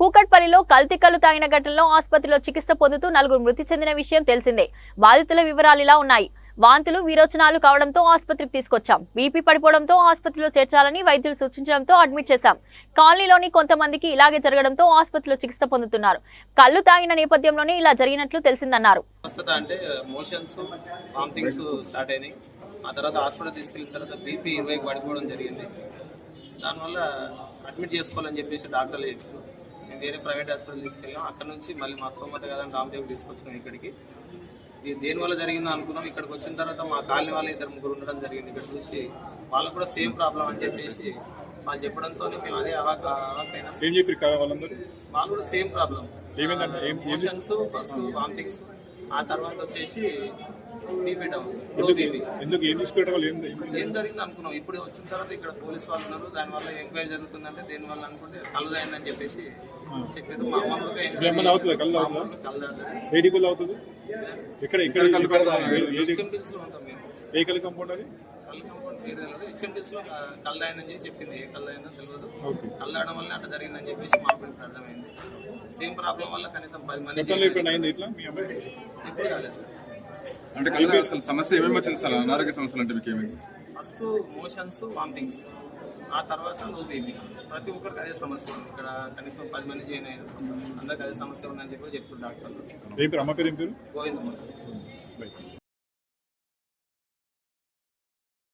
కూకట్పల్లిలో కల్తికల్లు తాగిన ఘటనలో ఆసుపత్రిలో చికిత్స పొందుతూ నలుగురు మృతి చెందిన విషయం తెలిసిందే. బాధితుల వివరాలు ఇలా ఉన్నాయి. వాంతులు విరోచనాలు కావడంతో ఆసుపత్రికి తీసుకొచ్చాం. బీపీ పడిపోవడంతో ఆసుపత్రిలో చేర్చాలని వైద్యులు సూచించడంతో అడ్మిట్ చేశాం. కాలనీలోని కొంతమందికి ఇలాగే జరగడంతో ఆసుపత్రిలో చికిత్స పొందుతున్నారు. కళ్ళు తాగిన నేపథ్యంలోనే ఇలా జరిగినట్లు తెలిసిందన్నారు. అంటే uh, మోషన్స్ వామిటింగ్స్ స్టార్ట్ అయినాయి. ఆ తర్వాత హాస్పిటల్ తీసుకెళ్ళిన తర్వాత బీపీ పడిపోవడం జరిగింది. దానివల్ల అడ్మిట్ చేసుకోవాలని చెప్పేసి డాక్టర్లు మేము వేరే ప్రైవేట్ హాస్పిటల్ తీసుకెళ్ళాం. అక్కడ నుంచి మళ్ళీ మా స్తోమత కదా రామదేవ్ తీసుకొచ్చినాం ఇక్కడికి. ఇది దేనివల్ల జరిగిందో అనుకున్నాం. ఇక్కడికి వచ్చిన తర్వాత మా కాలనీ వాళ్ళు ఇద్దరు ముగ్గురు ఉండడం జరిగింది. ఇక్కడ చూసి వాళ్ళకు కూడా సేమ్ ప్రాబ్లం అని చెప్పేసి వాళ్ళు చెప్పడంతో మేము అదే అవాక్ వాళ్ళందరూ వాళ్ళు కూడా same problem. Motions first vomitings ఆ తర్వాత వచ్చేసి లో ఎందుకు ఏం తీసుకెళ్ళడం ఏం జరిగింది అనుకున్నాం. ఇప్పుడు వచ్చిన తర్వాత ఇక్కడ పోలీస్ వాళ్ళు ఉన్నారు. దానివల్ల ఎంక్వైరీ జరుగుతుందంటే దేని వల్ల అనుకుంటే తాగిందని చెప్పేసి చెప్పారు. మా ఏమన్నా అవుతుందా? కళ్ళు కళ్ళు అవుతుంది? ఎక్కడ ఇక్కడ హెచ్ఎండిల్స్లో ఉంటాం మేము. ఏ కంపౌండ్ అది? కళ్ళు కాంపౌండ్ తెలియదు హెచ్ఎండిల్స్లో చెప్పింది. ఏ కళ్ళు తాగిందో తెలియదు. ఓకే. కళ్ళు తాగడం వల్ల అట్లా జరిగిందని చెప్పేసి మాకు ఇప్పుడు అర్థమైంది. సేమ్ ప్రాబ్లం వల్ల కనీసం పది మంది ఇప్పుడు అయింది ఇట్లా మీ అమ్మాయి? ఎప్పుడు కాలేదు సార్. అంటే కళ్ళు అసలు సమస్య ఏమేమి వచ్చింది సార్? అనారోగ్య సమస్యలు అంటే మీకు ఏమేమి ఫస్ట్ మోషన్స్ వామిటింగ్స్. ఆ తర్వాత లో బేబీ ప్రతి ఒక్కరికి అదే సమస్య. ఉంది ఇక్కడ కనీసం పది మంది జాయిన్ అయ్యారు అందరికి అదే సమస్య ఉందని చెప్పి చెప్తారు డాక్టర్లు. గోవిందమ్మ.